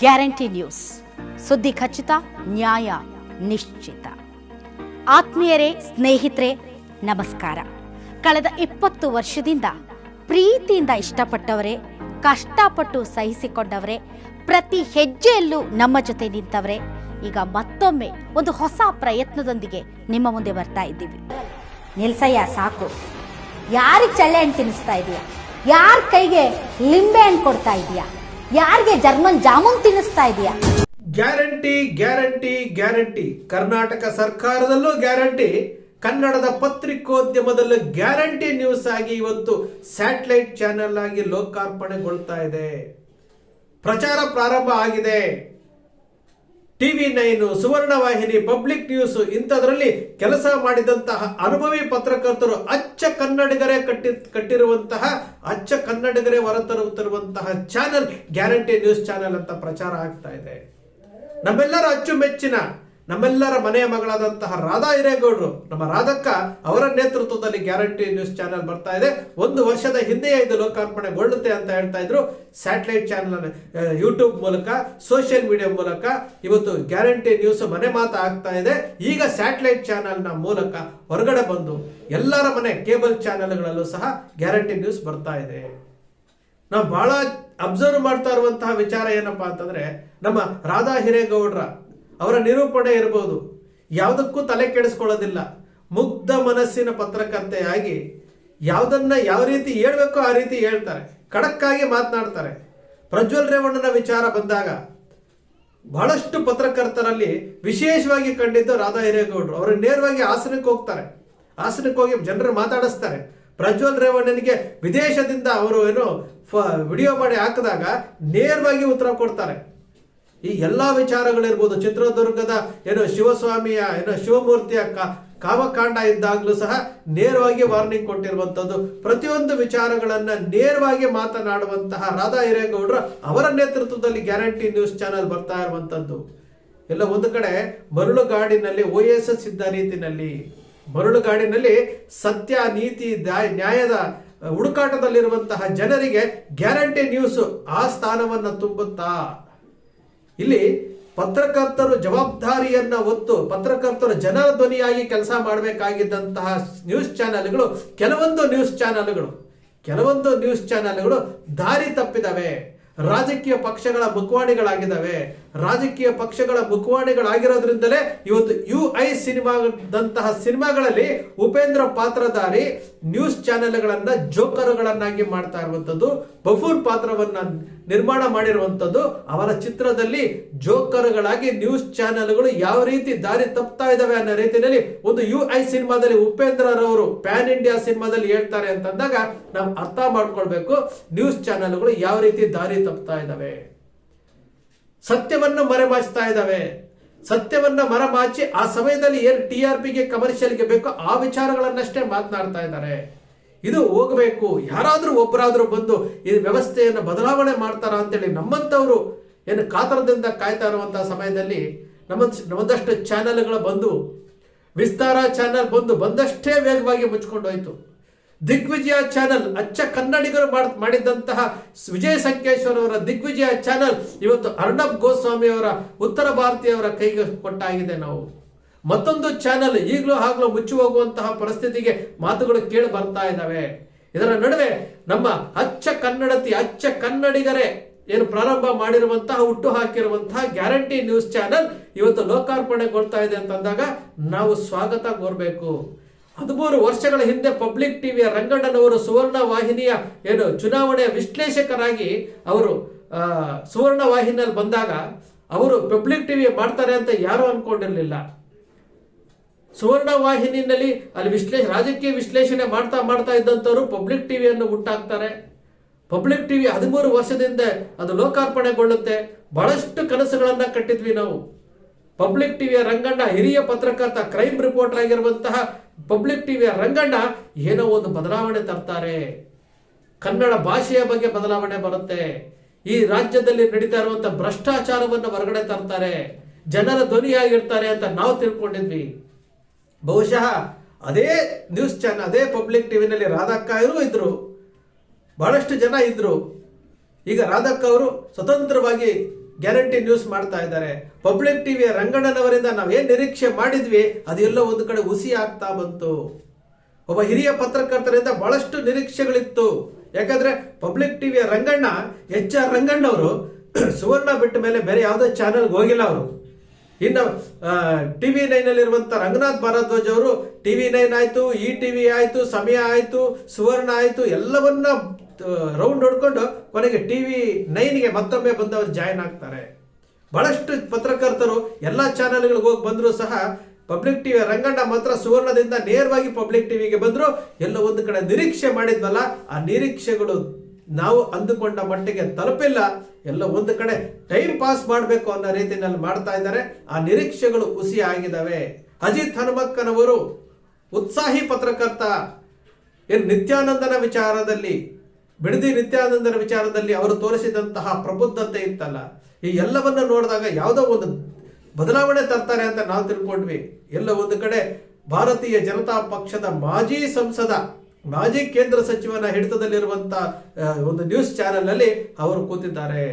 Guarantee news. ಸುದ್ದಿ ಖಚಿತ, ನ್ಯಾಯ ನಿಶ್ಚಿತ. ಆತ್ಮೀಯರೇ, ಸ್ನೇಹಿತರೆ, ನಮಸ್ಕಾರ. ಕಳೆದ ಇಪ್ಪತ್ತು ವರ್ಷದಿಂದ ಪ್ರೀತಿಯಿಂದ ಇಷ್ಟಪಟ್ಟವರೇ, ಕಷ್ಟಪಟ್ಟು ಸಹಿಸಿಕೊಂಡವರೇ, ಪ್ರತಿ ಹೆಜ್ಜೆಯಲ್ಲೂ ನಮ್ಮ ಜೊತೆ ನಿಂತವರೇ, ಈಗ ಮತ್ತೊಮ್ಮೆ ಒಂದು ಹೊಸ ಪ್ರಯತ್ನದೊಂದಿಗೆ ನಿಮ್ಮ ಮುಂದೆ ಬರ್ತಾ ಇದ್ದೀವಿ. ನಿಲ್ಸಯ್ಯ, ಸಾಕು. ಯಾರಿಗೆ ಚಳ್ಳೆ ಹಣ್ಣು ತಿನ್ನಿಸ್ತಾ ಇದೆಯಾ? ಯಾರ ಕೈಗೆ ಲಿಂಬೆ ಹಣ್ಣು ಕೊಡ್ತಾ ಇದೀಯಾ? ಯಾರಿಗೆ ಜರ್ಮನ್ ಜಾಮೂನ್ ತಿನ್ನಿಸ್ತಾ ಇದೆಯಾ? Guarantee guarantee guarantee. ಕರ್ನಾಟಕ ಸರ್ಕಾರದಲ್ಲೂ ಗ್ಯಾರಂಟಿ. ಕನ್ನಡದ ಪತ್ರಿಕೋದ್ಯಮದಲ್ಲೂ ಗ್ಯಾರಂಟಿ ನ್ಯೂಸ್ ಆಗಿ ಇವತ್ತು ಸ್ಯಾಟಲೈಟ್ ಚಾನೆಲ್ ಆಗಿ ಲೋಕಾರ್ಪಣೆಗೊಳ್ತಾ ಇದೆ. ಪ್ರಚಾರ ಪ್ರಾರಂಭ ಆಗಿದೆ. ಟಿವಿ ನೈನ್ ಸುವರ್ಣ ವಾಹಿನಿ ಪಬ್ಲಿಕ್ ನ್ಯೂಸ್ ಇಂಥದ್ರಲ್ಲಿ ಕೆಲಸ ಮಾಡಿದಂತಹ ಅನುಭವಿ ಪತ್ರಕರ್ತರು ಅಚ್ಚ ಕನ್ನಡಿಗರೇ ಕಟ್ಟಿ, ಕಟ್ಟಿರುವಂತಹ, ಅಚ್ಚ ಕನ್ನಡಿಗರೇ ಹೊರತರುತ್ತಿರುವಂತಹ ಚಾನೆಲ್ ಗ್ಯಾರಂಟಿ ನ್ಯೂಸ್ ಚಾನೆಲ್ ಅಂತ ಪ್ರಚಾರ ಆಗ್ತಾ ಇದೆ. ನಮ್ಮೆಲ್ಲರ ಅಚ್ಚುಮೆಚ್ಚಿನ ನಮ್ಮೆಲ್ಲರ ಮನೆಯ ಮಗಳಾದಂತಹ ರಾಧಾ ಹಿರೇಗೌಡರು ನಮ್ಮ ರಾಧಕ್ಕ ಅವರ ನೇತೃತ್ವದಲ್ಲಿ ಗ್ಯಾರಂಟಿ ನ್ಯೂಸ್ ಚಾನೆಲ್ ಬರ್ತಾ ಇದೆ. ಒಂದು ವರ್ಷದ ಹಿಂದೆಯೇ ಇದು ಲೋಕಾರ್ಪಣೆಗೊಳ್ಳುತ್ತೆ ಅಂತ ಹೇಳ್ತಾ ಇದ್ರು. ಸ್ಯಾಟಲೈಟ್ ಚಾನೆಲ್ ಯೂಟ್ಯೂಬ್ ಮೂಲಕ, ಸೋಷಿಯಲ್ ಮೀಡಿಯಾ ಮೂಲಕ ಇವತ್ತು ಗ್ಯಾರಂಟಿ ನ್ಯೂಸ್ ಮನೆ ಮಾತು ಆಗ್ತಾ ಇದೆ. ಈಗ ಸ್ಯಾಟಲೈಟ್ ಚಾನೆಲ್ನ ಮೂಲಕ ಹೊರಗಡೆ ಬಂದು ಎಲ್ಲರ ಮನೆ ಕೇಬಲ್ ಚಾನೆಲ್ಗಳಲ್ಲೂ ಸಹ ಗ್ಯಾರಂಟಿ ನ್ಯೂಸ್ ಬರ್ತಾ ಇದೆ. ನಾವು ಬಹಳ ಅಬ್ಸರ್ವ್ ಮಾಡ್ತಾ ಇರುವಂತಹ ವಿಚಾರ ಏನಪ್ಪಾ ಅಂತಂದ್ರೆ, ನಮ್ಮ ರಾಧಾ ಹಿರೇಗೌಡ್ರ ಅವರ ನಿರೂಪಣೆ ಇರಬಹುದು ಯಾವುದಕ್ಕೂ ತಲೆ ಕೆಡಿಸ್ಕೊಳ್ಳೋದಿಲ್ಲ. ಮುಗ್ಧ ಮನಸ್ಸಿನ ಪತ್ರಕರ್ತೆಯಾಗಿ ಯಾವುದನ್ನ ಯಾವ ರೀತಿ ಹೇಳಬೇಕೋ ಆ ರೀತಿ ಹೇಳ್ತಾರೆ. ಖಡಕ್ಕಾಗಿ ಮಾತನಾಡ್ತಾರೆ. ಪ್ರಜ್ವಲ್ ರೇವಣ್ಣನ ವಿಚಾರ ಬಂದಾಗ ಬಹಳಷ್ಟು ಪತ್ರಕರ್ತರಲ್ಲಿ ವಿಶೇಷವಾಗಿ ಕಂಡಿದ್ದು ರಾಧಾ ಹಿರೇಗೌಡರು. ಅವರು ನೇರವಾಗಿ ಹಾಸನಕ್ಕೆ ಹೋಗ್ತಾರೆ. ಹಾಸನಕ್ಕೆ ಹೋಗಿ ಜನರು ಮಾತಾಡಿಸ್ತಾರೆ. ಪ್ರಜ್ವಲ್ ರೇವಣ್ಣನಿಗೆ ವಿದೇಶದಿಂದ ಅವರು ಏನು ವಿಡಿಯೋ ಮಾಡಿ ಹಾಕಿದಾಗ ನೇರವಾಗಿ ಉತ್ತರ ಕೊಡ್ತಾರೆ. ಈ ಎಲ್ಲ ವಿಚಾರಗಳಿರ್ಬೋದು. ಚಿತ್ರದುರ್ಗದ ಏನು ಶಿವಸ್ವಾಮಿಯ, ಏನು ಶಿವಮೂರ್ತಿಯ ಕಾಮಕಾಂಡ ಇದ್ದಾಗಲೂ ಸಹ ನೇರವಾಗಿ ವಾರ್ನಿಂಗ್ ಕೊಟ್ಟಿರುವಂತದ್ದು ಪ್ರತಿಯೊಂದು ವಿಚಾರಗಳನ್ನು ನೇರವಾಗಿ ಮಾತನಾಡುವಂತಹ ರಾಧಾ ಹಿರೇಗೌಡರು ಅವರ ನೇತೃತ್ವದಲ್ಲಿ ಗ್ಯಾರಂಟಿ ನ್ಯೂಸ್ ಚಾನೆಲ್ ಬರ್ತಾ ಇರುವಂಥದ್ದು. ಎಲ್ಲ ಒಂದು ಕಡೆ ಮರಳುಗಾಡಿನಲ್ಲಿ ಓ ಎಸ್ ಎಸ್ ಇದ್ದ ರೀತಿನಲ್ಲಿ ಮರಳುಗಾಡಿನಲ್ಲಿ ಸತ್ಯ, ನೀತಿ ನ್ಯಾಯದ ಹುಡುಕಾಟದಲ್ಲಿರುವಂತಹ ಜನರಿಗೆ ಗ್ಯಾರಂಟಿ ನ್ಯೂಸ್ ಆ ಸ್ಥಾನವನ್ನು ತುಂಬುತ್ತಾ ಇಲ್ಲಿ ಪತ್ರಕರ್ತರು ಜವಾಬ್ದಾರಿಯನ್ನ ಹೊತ್ತು ಪತ್ರಕರ್ತರು ಜನರ ಧ್ವನಿಯಾಗಿ ಕೆಲಸ ಮಾಡಬೇಕಾಗಿದ್ದಂತಹ ನ್ಯೂಸ್ ಚಾನೆಲ್ಗಳು ಕೆಲವೊಂದು ನ್ಯೂಸ್ ಚಾನೆಲ್ಗಳು ಕೆಲವೊಂದು ನ್ಯೂಸ್ ಚಾನೆಲ್ಗಳು ದಾರಿ ತಪ್ಪಿದವೆ. ರಾಜಕೀಯ ಪಕ್ಷಗಳ ಮುಖವಾಣಿಗಳಾಗಿದ್ದಾವೆ ರಾಜಕೀಯ ಪಕ್ಷಗಳ ಮುಖವಾಣಿಗಳಾಗಿರೋದ್ರಿಂದಲೇ ಇವತ್ತು ಯು ಐ ಸಿನಿಮಾದಂತಹ ಸಿನಿಮಾಗಳಲ್ಲಿ ಉಪೇಂದ್ರ ಪಾತ್ರಧಾರಿ ನ್ಯೂಸ್ ಚಾನೆಲ್ಗಳನ್ನ ಜೋಕರುಗಳನ್ನಾಗಿ ಮಾಡ್ತಾ ಇರುವಂಥದ್ದು, ಬಫೂರ್ ಪಾತ್ರವನ್ನ ನಿರ್ಮಾಣ ಮಾಡಿರುವಂತದ್ದು ಅವರ ಚಿತ್ರದಲ್ಲಿ ಜೋಕರ್ಗಳಾಗಿ ನ್ಯೂಸ್ ಚಾನೆಲ್ಗಳು ಯಾವ ರೀತಿ ದಾರಿ ತಪ್ತಾ ಇದಾವೆ ಅನ್ನೋ ರೀತಿಯಲ್ಲಿ ಒಂದು ಯು ಐ ಸಿನಿಮಾದಲ್ಲಿ ಉಪೇಂದ್ರರವರು ಪ್ಯಾನ್ ಇಂಡಿಯಾ ಸಿನಿಮಾದಲ್ಲಿ ಹೇಳ್ತಾರೆ ಅಂತಂದಾಗ ನಾವು ಅರ್ಥ ಮಾಡ್ಕೊಳ್ಬೇಕು ನ್ಯೂಸ್ ಚಾನೆಲ್ಗಳು ಯಾವ ರೀತಿ ದಾರಿ ತಪ್ತಾ ಇದಾವೆ. ಸತ್ಯವನ್ನು ಮರೆಮಾಚ್ತಾ ಇದ್ದಾವೆ. ಸತ್ಯವನ್ನ ಮರೆಮಾಚಿ ಆ ಸಮಯದಲ್ಲಿ ಏನು ಟಿ ಆರ್ ಪಿಗೆ ಕಮರ್ಷಿಯಲ್ಗೆ ಬೇಕೋ ಆ ವಿಚಾರಗಳನ್ನಷ್ಟೇ ಮಾತನಾಡ್ತಾ ಇದ್ದಾರೆ. ಇದು ಹೋಗಬೇಕು. ಯಾರಾದರೂ ಒಬ್ಬರಾದರೂ ಬಂದು ಈ ವ್ಯವಸ್ಥೆಯನ್ನು ಬದಲಾವಣೆ ಮಾಡ್ತಾರ ಅಂತೇಳಿ ನಮ್ಮಂಥವರು ಏನು ಕಾತರದಿಂದ ಕಾಯ್ತಾ ಇರುವಂಥ ಸಮಯದಲ್ಲಿ ನಮ್ಮ ಒಂದಷ್ಟು ಚಾನೆಲ್ಗಳು ಬಂದು, ವಿಸ್ತಾರ ಚಾನೆಲ್ ಬಂದು ಬಂದಷ್ಟೇ ವೇಗವಾಗಿ ಮುಚ್ಕೊಂಡು ಹೋಯ್ತು ದಿಗ್ವಿಜಯ ಚಾನೆಲ್, ಅಚ್ಚ ಕನ್ನಡಿಗರು ಮಾಡಿದಂತಹ ವಿಜಯ ಸಂಕೇಶ್ವರ ಅವರ ದಿಗ್ವಿಜಯ ಚಾನೆಲ್ ಇವತ್ತು ಅರ್ಣಬ್ ಗೋಸ್ವಾಮಿ ಅವರ ಉತ್ತರ ಭಾರತೀಯವರ ಕೈಗೆ ಕೊಟ್ಟಾಗಿದೆ ನಾವು. ಮತ್ತೊಂದು ಚಾನೆಲ್ ಈಗಲೂ ಆಗ್ಲೂ ಮುಚ್ಚಿ ಹೋಗುವಂತಹ ಪರಿಸ್ಥಿತಿಗೆ ಮಾತುಗಳು ಕೇಳಿ ಬರ್ತಾ ಇದ್ದಾವೆ. ಇದರ ನಡುವೆ ನಮ್ಮ ಅಚ್ಚ ಕನ್ನಡತಿ, ಅಚ್ಚ ಕನ್ನಡಿಗರೇ ಏನು ಪ್ರಾರಂಭ ಮಾಡಿರುವಂತಹ, ಹುಟ್ಟು ಹಾಕಿರುವಂತಹ ಗ್ಯಾರಂಟಿ ನ್ಯೂಸ್ ಚಾನೆಲ್ ಇವತ್ತು ಲೋಕಾರ್ಪಣೆಗೊಳ್ತಾ ಇದೆ ಅಂತಂದಾಗ ನಾವು ಸ್ವಾಗತ ಕೋರಬೇಕು. ಹದಿಮೂರು ವರ್ಷಗಳ ಹಿಂದೆ ಪಬ್ಲಿಕ್ ಟಿವಿಯ ರಂಗಣ್ಣನವರು ಸುವರ್ಣ ವಾಹಿನಿಯ ಏನು ಚುನಾವಣೆಯ ವಿಶ್ಲೇಷಕರಾಗಿ ಅವರು ಸುವರ್ಣ ವಾಹಿನಿಯಲ್ಲಿ ಬಂದಾಗ ಅವರು ಪಬ್ಲಿಕ್ ಟಿವಿ ಮಾಡ್ತಾರೆ ಅಂತ ಯಾರು ಅನ್ಕೊಂಡಿರಲಿಲ್ಲ. ಸುವರ್ಣ ವಾಹಿನಿಯಲ್ಲಿ ಅಲ್ಲಿ ವಿಶ್ಲೇಷ, ರಾಜಕೀಯ ವಿಶ್ಲೇಷಣೆ ಮಾಡ್ತಾ ಮಾಡ್ತಾ ಇದ್ದಂಥವ್ರು ಪಬ್ಲಿಕ್ ಟಿವಿಯನ್ನು ಹುಟ್ಟಾಕ್ತಾರೆ. ಪಬ್ಲಿಕ್ ಟಿವಿ ಹದಿಮೂರು ವರ್ಷದಿಂದ ಅದು ಲೋಕಾರ್ಪಣೆಗೊಳ್ಳುತ್ತೆ. ಬಹಳಷ್ಟು ಕನಸುಗಳನ್ನು ಕಟ್ಟಿದ್ವಿ ನಾವು. ಪಬ್ಲಿಕ್ ಟಿವಿಯ ರಂಗಣ್ಣ ಹಿರಿಯ ಪತ್ರಕರ್ತ, ಕ್ರೈಮ್ ರಿಪೋರ್ಟರ್ ಆಗಿರುವಂತಹ ಪಬ್ಲಿಕ್ ಟಿವಿಯ ರಂಗಣ್ಣ ಏನೋ ಒಂದು ಬದಲಾವಣೆ ತರ್ತಾರೆ. ಕನ್ನಡ ಭಾಷೆಯ ಬಗ್ಗೆ ಬದಲಾವಣೆ ಬರುತ್ತೆ. ಈ ರಾಜ್ಯದಲ್ಲಿ ನಡೀತಾ ಇರುವಂತಹ ಭ್ರಷ್ಟಾಚಾರವನ್ನು ಹೊರಗಡೆ ತರ್ತಾರೆ. ಜನರ ಧ್ವನಿಯಾಗಿರ್ತಾರೆ ಅಂತ ನಾವು ತಿಳ್ಕೊಂಡಿದ್ವಿ. ಬಹುಶಃ ಅದೇ ನ್ಯೂಸ್ ಚಾನಲ್, ಅದೇ ಪಬ್ಲಿಕ್ ಟಿವಿನಲ್ಲಿ ರಾಧಕ್ಕ ಇರು ಇದ್ರು. ಬಹಳಷ್ಟು ಜನ ಇದ್ರು. ಈಗ ರಾಧಕ್ಕ ಅವರು ಸ್ವತಂತ್ರವಾಗಿ ಗ್ಯಾರಂಟಿ ನ್ಯೂಸ್ ಮಾಡ್ತಾ ಇದ್ದಾರೆ. ಪಬ್ಲಿಕ್ ಟಿವಿಯ ರಂಗಣ್ಣನವರಿಂದ ನಾವು ಏನು ನಿರೀಕ್ಷೆ ಮಾಡಿದ್ವಿ, ಅದೆಲ್ಲ ಒಂದು ಕಡೆ ಹುಸಿ ಆಗ್ತಾ ಬಂತು. ಒಬ್ಬ ಹಿರಿಯ ಪತ್ರಕರ್ತರಿಂದ ಬಹಳಷ್ಟು ನಿರೀಕ್ಷೆಗಳಿತ್ತು. ಯಾಕಂದ್ರೆ ಪಬ್ಲಿಕ್ ಟಿವಿಯ ರಂಗಣ್ಣ, ಎಚ್ ಆರ್ ರಂಗಣ್ಣವರು ಸುವರ್ಣ ಬಿಟ್ಟ ಮೇಲೆ ಬೇರೆ ಯಾವುದೇ ಚಾನೆಲ್ಗೆ ಹೋಗಿಲ್ಲ ಅವರು. ಇನ್ನು ಟಿವಿ ವಿ ನೈನಲ್ಲಿರುವಂಥ ರಂಗನಾಥ್ ಭಾರದ್ವಾಜ್ ಅವರು, ಟಿವಿ ನೈನ್ ಆಯಿತು ಇ ಟಿವಿ ಆಯಿತು, ಸಮಯ ಆಯಿತು, ಸುವರ್ಣ ಆಯಿತು, ಎಲ್ಲವನ್ನ ರೌಂಡ್ ಹೊಡ್ಕೊಂಡು ಕೊನೆಗೆ ಟಿ ವಿ ನೈನ್ಗೆ ಮತ್ತೊಮ್ಮೆ ಬಂದವರು ಜಾಯ್ನ್ ಆಗ್ತಾರೆ. ಬಹಳಷ್ಟು ಪತ್ರಕರ್ತರು ಎಲ್ಲಾ ಚಾನೆಲ್ಗಳಿಗೆ ಹೋಗಿ ಬಂದ್ರು ಸಹ ಪಬ್ಲಿಕ್ ಟಿವಿ ರಂಗಣ್ಣ ಮಾತ್ರ ಸುವರ್ಣದಿಂದ ನೇರವಾಗಿ ಪಬ್ಲಿಕ್ ಟಿವಿಗೆ ಬಂದರು. ಎಲ್ಲ ಒಂದು ಕಡೆ ನಿರೀಕ್ಷೆ ಮಾಡಿದ್ವಲ್ಲ, ಆ ನಿರೀಕ್ಷೆಗಳು ನಾವು ಅಂದುಕೊಂಡ ಮಟ್ಟಿಗೆ ತಲುಪಿಲ್ಲ. ಎಲ್ಲ ಒಂದು ಕಡೆ ಟೈಮ್ ಪಾಸ್ ಮಾಡಬೇಕು ಅನ್ನೋ ರೀತಿಯಲ್ಲಿ ಮಾಡ್ತಾ ಇದ್ದಾರೆ. ಆ ನಿರೀಕ್ಷೆಗಳು ಹುಸಿ ಆಗಿದ್ದಾವೆ. ಅಜಿತ್ ಹನುಮಕ್ಕನವರು ಉತ್ಸಾಹಿ ಪತ್ರಕರ್ತ. ಏನು ನಿತ್ಯಾನಂದನ ವಿಚಾರದಲ್ಲಿ ಬಿಡದಿ ನಿತ್ಯಾನಂದರ ವಿಚಾರದಲ್ಲಿ ಅವರು ತೋರಿಸಿದಂತಹ ಪ್ರಬುದ್ಧತೆ ಇತ್ತಲ್ಲ. ಈ ಎಲ್ಲವನ್ನ ನೋಡಿದಾಗ ಯಾವುದೋ ಒಂದು ಬದಲಾವಣೆ ತರ್ತಾರೆ ಅಂತ ನಾವು ತಿಳ್ಕೊಂಡ್ವಿ. ಎಲ್ಲ ಒಂದು ಕಡೆ ಭಾರತೀಯ ಜನತಾ ಪಕ್ಷದ ಮಾಜಿ ಸಂಸದ, ಮಾಜಿ ಕೇಂದ್ರ ಸಚಿವನ ಹಿಡಿತದಲ್ಲಿರುವಂತ ಒಂದು ನ್ಯೂಸ್ ಚಾನೆಲ್ ಅಲ್ಲಿ ಅವರು ಕೂತಿದ್ದಾರೆ.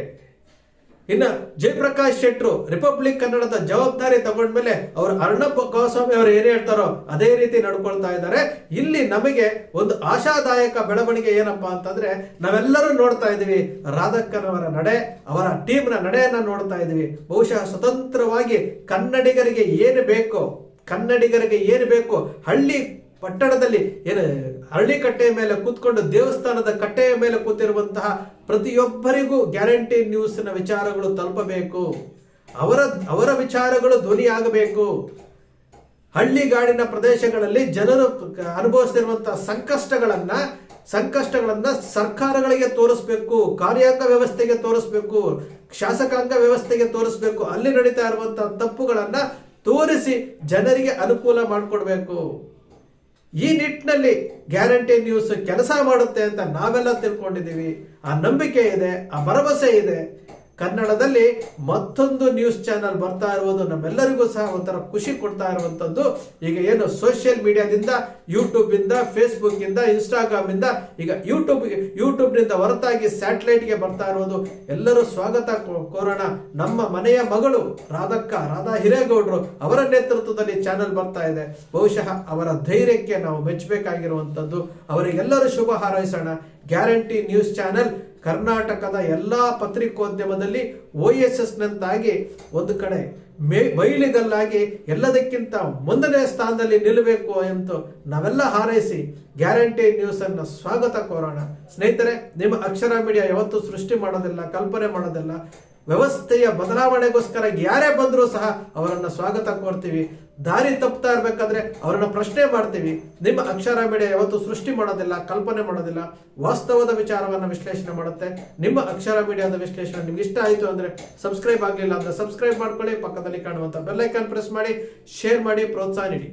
ಇನ್ನ ಜಯಪ್ರಕಾಶ್ ಶೆಟ್ರು ರಿಪಬ್ಲಿಕ್ ಕನ್ನಡದ ಜವಾಬ್ದಾರಿ ತಗೊಂಡ್ಮೇಲೆ ಅವರು ಅರ್ಣಬ್ ಗೋಸ್ವಾಮಿ ಅವರು ಏನ್ ಹೇಳ್ತಾರೋ ಅದೇ ರೀತಿ ನಡ್ಕೊಳ್ತಾ ಇದ್ದಾರೆ. ಇಲ್ಲಿ ನಮಗೆ ಒಂದು ಆಶಾದಾಯಕ ಬೆಳವಣಿಗೆ ಏನಪ್ಪಾ ಅಂತಂದ್ರೆ ನಾವೆಲ್ಲರೂ ನೋಡ್ತಾ ಇದೀವಿ ರಾಧಕ್ಕನವರ ನಡೆ, ಅವರ ಟೀಮ್ನ ನಡೆಯನ್ನ ನೋಡ್ತಾ ಇದೀವಿ ಬಹುಶಃ ಸ್ವತಂತ್ರವಾಗಿ ಕನ್ನಡಿಗರಿಗೆ ಏನು ಬೇಕೋ, ಕನ್ನಡಿಗರಿಗೆ ಏನು ಬೇಕೋ ಹಳ್ಳಿ ಪಟ್ಟಣದಲ್ಲಿ ಏನು ಹಳ್ಳಿ ಕಟ್ಟೆಯ ಮೇಲೆ ಕೂತ್ಕೊಂಡು ದೇವಸ್ಥಾನದ ಕಟ್ಟೆಯ ಮೇಲೆ ಕೂತಿರುವಂತಹ ಪ್ರತಿಯೊಬ್ಬರಿಗೂ ಗ್ಯಾರಂಟಿ ನ್ಯೂಸ್ನ ವಿಚಾರಗಳು ತಲುಪಬೇಕು. ಅವರ ಅವರ ವಿಚಾರಗಳು ಧ್ವನಿಯಾಗಬೇಕು. ಹಳ್ಳಿಗಾಡಿನ ಪ್ರದೇಶಗಳಲ್ಲಿ ಜನರು ಅನುಭವಿಸ್ತಿರುವಂತಹ ಸಂಕಷ್ಟಗಳನ್ನ ಸಂಕಷ್ಟಗಳನ್ನ ಸರ್ಕಾರಗಳಿಗೆ ತೋರಿಸ್ಬೇಕು, ಕಾರ್ಯಾಂಗ ವ್ಯವಸ್ಥೆಗೆ ತೋರಿಸ್ಬೇಕು, ಶಾಸಕಾಂಗ ವ್ಯವಸ್ಥೆಗೆ ತೋರಿಸ್ಬೇಕು, ಅಲ್ಲಿ ನಡೀತಾ ಇರುವಂತಹ ತಪ್ಪುಗಳನ್ನ ತೋರಿಸಿ ಜನರಿಗೆ ಅನುಕೂಲ ಮಾಡಿಕೊಡ್ಬೇಕು. ಈ ನಿಟ್ಟಿನಲ್ಲಿ ಗ್ಯಾರಂಟಿ ನ್ಯೂಸ್ ಕೆಲಸ ಮಾಡುತ್ತೆ ಅಂತ ನಾವೆಲ್ಲ ತಿಳ್ಕೊಂಡಿದ್ದೀವಿ. ಆ ನಂಬಿಕೆ ಇದೆ, ಆ ಭರವಸೆ ಇದೆ. ಕನ್ನಡದಲ್ಲಿ ಮತ್ತೊಂದು ನ್ಯೂಸ್ ಚಾನಲ್ ಬರ್ತಾ ಇರುವುದು ನಮ್ಮೆಲ್ಲರಿಗೂ ಸಹ ಒಂಥರ ಖುಷಿ ಕೊಡ್ತಾ ಇರುವಂತದ್ದು ಈಗ ಏನು ಸೋಷಿಯಲ್ ಮೀಡಿಯಾದಿಂದ ಯೂಟ್ಯೂಬಿಂದ ಇಂದ ಇನ್ಸ್ಟಾಗ್ರಾಮಿಂದ ಈಗ ಯೂಟ್ಯೂಬ್ ಯೂಟ್ಯೂಬ್ನಿಂದ ಹೊರತಾಗಿ ಸ್ಯಾಟಲೈಟ್ಗೆ ಬರ್ತಾ ಇರೋದು ಎಲ್ಲರೂ ಸ್ವಾಗತ ಕೋರೋಣ. ನಮ್ಮ ಮನೆಯ ಮಗಳು ರಾಧಕ್ಕ, ರಾಧಾ ಹಿರೇಗೌಡರು ಅವರ ನೇತೃತ್ವದಲ್ಲಿ ಚಾನೆಲ್ ಬರ್ತಾ ಇದೆ. ಬಹುಶಃ ಅವರ ಧೈರ್ಯಕ್ಕೆ ನಾವು ಮೆಚ್ಚಬೇಕಾಗಿರುವಂಥದ್ದು. ಅವರಿಗೆಲ್ಲರೂ ಶುಭ ಹಾರೈಸೋಣ. ಗ್ಯಾರಂಟಿ ನ್ಯೂಸ್ ಚಾನೆಲ್ ಕರ್ನಾಟಕದ ಎಲ್ಲ ಪತ್ರಿಕೋದ್ಯಮದಲ್ಲಿ ಓ ಎಸ್ ಎಸ್ ನಂತಾಗಿ ಒಂದು ಕಡೆ ಮೇ ಬೈಲಿಗಲ್ಲಾಗಿ ಎಲ್ಲದಕ್ಕಿಂತ ಮುಂದನೇ ಸ್ಥಾನದಲ್ಲಿ ನಿಲ್ಲಬೇಕು ಎಂದು ನಾವೆಲ್ಲ ಹಾರೈಸಿ ಗ್ಯಾರಂಟಿ ನ್ಯೂಸ್ ಅನ್ನ ಸ್ವಾಗತ ಕೋರೋಣ. ಸ್ನೇಹಿತರೆ, ನಿಮ್ಮ ಅಕ್ಷರ ಮೀಡಿಯಾ ಯಾವತ್ತೂ ಸೃಷ್ಟಿ ಮಾಡೋದಿಲ್ಲ, ಕಲ್ಪನೆ ಮಾಡೋದಿಲ್ಲ. ವ್ಯವಸ್ಥೆಯ ಬದಲಾವಣೆಗೋಸ್ಕರ ಯಾರೇ ಬಂದರೂ ಸಹ ಅವರನ್ನು ಸ್ವಾಗತ ಕೋರ್ತೀವಿ. ದಾರಿ ತಪ್ತಾ ಇರಬೇಕಾದ್ರೆ ಅವರನ್ನ ಪ್ರಶ್ನೆ ಮಾಡ್ತೀವಿ. ನಿಮ್ಮ ಅಕ್ಷರ ಮೀಡಿಯಾ ಯಾವತ್ತೂ ಸೃಷ್ಟಿ ಮಾಡೋದಿಲ್ಲ, ಕಲ್ಪನೆ ಮಾಡೋದಿಲ್ಲ. ವಾಸ್ತವದ ವಿಚಾರವನ್ನ ವಿಶ್ಲೇಷಣೆ ಮಾಡುತ್ತೆ. ನಿಮ್ಮ ಅಕ್ಷರ ಮೀಡಿಯಾದ ವಿಶ್ಲೇಷಣೆ ನಿಮ್ಗೆ ಇಷ್ಟ ಆಯಿತು ಅಂದ್ರೆ ಸಬ್ಸ್ಕ್ರೈಬ್ ಆಗಲಿಲ್ಲ ಅಂದ್ರೆ ಸಬ್ಸ್ಕ್ರೈಬ್ ಮಾಡ್ಕೊಳ್ಳಿ. ಪಕ್ಕದಲ್ಲಿ ಕಾಣುವಂತ ಬೆಲ್ಲೈಕನ್ ಪ್ರೆಸ್ ಮಾಡಿ, ಶೇರ್ ಮಾಡಿ, ಪ್ರೋತ್ಸಾಹ ನೀಡಿ.